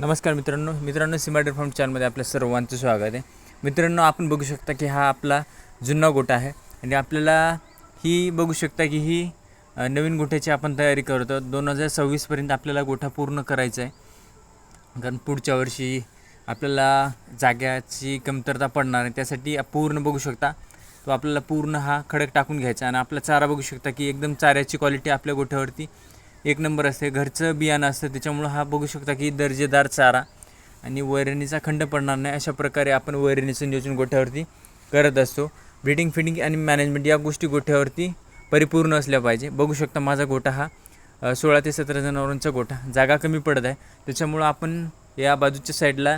नमस्कार मित्रांनो मित्रांनो सिमाडेर फॉर्म चॅनलमध्ये आपल्या सर्वांचं स्वागत आहे. मित्रांनो आपण बघू शकता की हा आपला जुना गोठा आहे आणि आपल्याला ही बघू शकता की ही नवीन गोठ्याची आपण तयारी करतो दोन हजार सव्वीसपर्यंत आपल्याला गोठा पूर्ण करायचा आहे. कारण पुढच्या वर्षी आपल्याला जाग्याची कमतरता पडणार आहे. त्यासाठी पूर्ण बघू शकता. तो आपल्याला पूर्ण हा खडक टाकून घ्यायचा आणि आपला चारा बघू शकता की एकदम चाऱ्याची क्वालिटी आपल्या गोठ्यावरती एक नंबर असते. घरचं बियाणं असतं त्याच्यामुळं हा बघू शकता की दर्जेदार चारा. आणि वैरणीचा खंड पडणार नाही अशा प्रकारे आपण वैरणीचं नियोजन गोठ्यावरती करत असतो. ब्रीडिंग फिडिंग आणि मॅनेजमेंट या गोष्टी गोठ्यावरती परिपूर्ण असल्या पाहिजे. बघू शकता माझा गोठा हा सोळा ते सतरा जनावरांचा गोठा. जागा कमी पडत आहे. त्याच्यामुळं आपण या बाजूच्या साईडला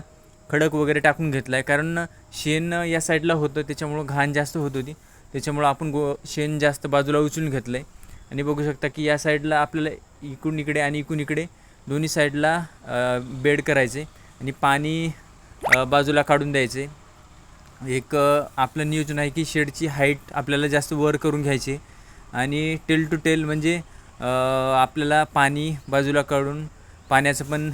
खडक वगैरे टाकून घेतला आहे कारण शेण या साईडला होतं त्याच्यामुळं घाण जास्त होत होती. त्याच्यामुळं आपण गो शेण जास्त बाजूला उचलून घेतलं आहे आणि बघू शकता की या साईडला आपल्याला इकडून इकडे आणि इकडून इकडे दोन्ही साईडला बेड करायचे आणि पाणी बाजूला काढून द्यायचे. एक आपलं नियोजन आहे की शेडची हाईट आपल्याला जास्त वर करून घ्यायची आणि टेल टू टेल म्हणजे आपल्याला पाणी बाजूला काढून पाण्याचं पण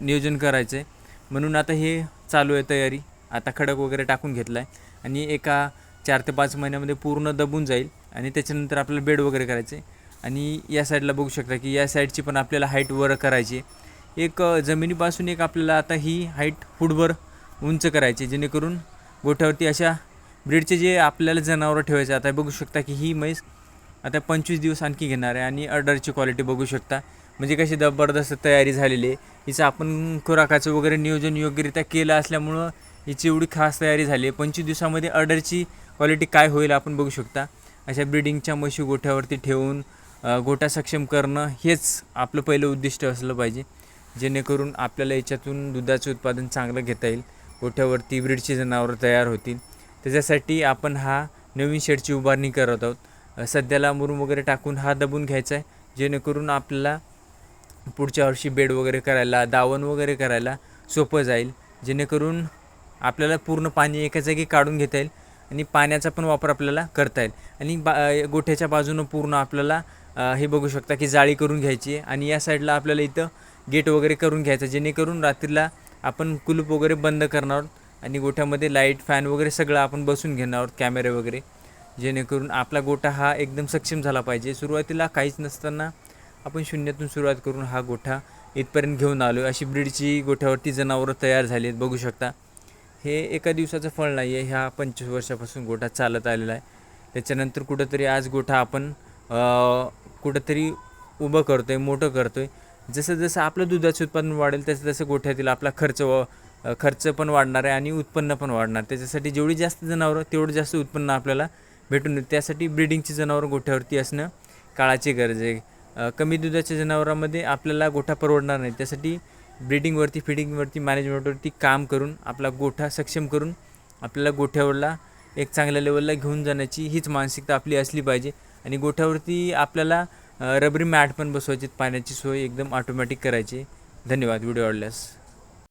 नियोजन करायचं आहे. म्हणून आता हे चालू आहे तयारी. आता खडक वगैरे टाकून घेतला आहे आणि एका चार ते पाच महिन्यामध्ये पूर्ण दबून जाईल. आणि त्याच्यानंतर आपल्याला बेड वगैरे करायचे. आणि या साईडला बघू शकता की या साईडची पण आपल्याला हाईट वर करायची. एक जमिनीपासून एक आपल्याला आता ही हाईट फुटभर उंच करायची जेणेकरून गोठ्यावरती अशा ब्रीडचे जे आपल्याला जनावरं ठेवायचे आता बघू शकता की ही म्हैस आता पंचवीस दिवस आणखी घेणार आहे आणि अर्डरची क्वालिटी बघू शकता. म्हणजे कशी जबरदस्त तयारी झालेली आहे. हिचं आपण खुराकाचं वगैरे नियोजन योग्यरित्या केलं असल्यामुळं हिची एवढी खास तयारी झाली आहे. पंचवीस दिवसामध्ये अर्डरची क्वालिटी काय होईल आपण बघू शकता. अशा ब्रिडिंगच्या म्हशी गोठ्यावरती ठेवून गोठा सक्षम करणं हेच आपलं पहिलं उद्दिष्ट असलं पाहिजे. जेणेकरून आपल्याला याच्यातून दुधाचं उत्पादन चांगलं घेता येईल गोठ्यावरती ब्रीडची जनावरं तयार होतील. त्याच्यासाठी आपण हा नवीन शेडची उभारणी करत आहोत. सध्याला मुरुम वगैरे टाकून हा दबून घ्यायचा आहे. जेणेकरून आपल्याला पुढच्या वर्षी बेड वगैरे करायला दावण वगैरे करायला सोपं जाईल. जेणेकरून आपल्याला पूर्ण पाणी एका जागी काढून घेता येईल. आणि पाण्याचा पण वापर आपल्याला करता येईल. आणि बा गोठ्याच्या बाजूनं पूर्ण आपल्याला हे बघू शकता की जाळी करून घ्यायची आहे. आणि या साईडला आपल्याला इथं गेट वगैरे करून घ्यायचं जेणेकरून रात्रीला आपण कुलूप वगैरे बंद करणार आहोत. आणि गोठ्यामध्ये लाइट फॅन वगैरे सगळं आपण बसून घेणार आहोत कॅमेरे वगैरे. जेणेकरून आपला गोठा हा एकदम सक्षम झाला पाहिजे. सुरुवातीला काहीच नसताना आपण शून्यातून सुरुवात करून हा गोठा इथपर्यंत घेऊन आलो. अशी ब्रीडची गोठ्यावरती जनावरं तयार झाली आहेत बघू शकता. हे एका दिवसाचं फळ नाही आहे ह्या पंचवीस वर्षापासून गोठा चालत आलेला आहे. त्याच्यानंतर कुठंतरी आज गोठा आपण कुठंतरी उभं करतो आहे मोठं करतो आहे जसं जसं आपलं दुधाचं उत्पादन वाढेल तसं तसं गोठ्यातील आपला खर्च व खर्च पण वाढणार आहे आणि उत्पन्न पण वाढणार. त्याच्यासाठी जेवढी जास्त जनावरं तेवढं जास्त उत्पन्न आपल्याला भेटून येईल त्यासाठी ब्रिडिंगची जनावरं गोठ्यावरती असणं काळाची गरज आहे. कमी दुधाच्या जनावरांमध्ये आपल्याला गोठा परवडणार नाही. त्यासाठी ब्रिडिंगवरती फिडिंगवरती मॅनेजमेंटवरती काम करून आपला गोठा सक्षम करून आपल्याला गोठ्यावरला एक चांगल्या लेवलला घेऊन जाण्याची हीच मानसिकता आपली असली पाहिजे. आणि गोठ्यावरती आपल्याला रबरी मॅट पण बसवायची पाण्याची सोय एकदम ऑटोमॅटिक करायची. धन्यवाद व्हिडिओ आवडल्यास.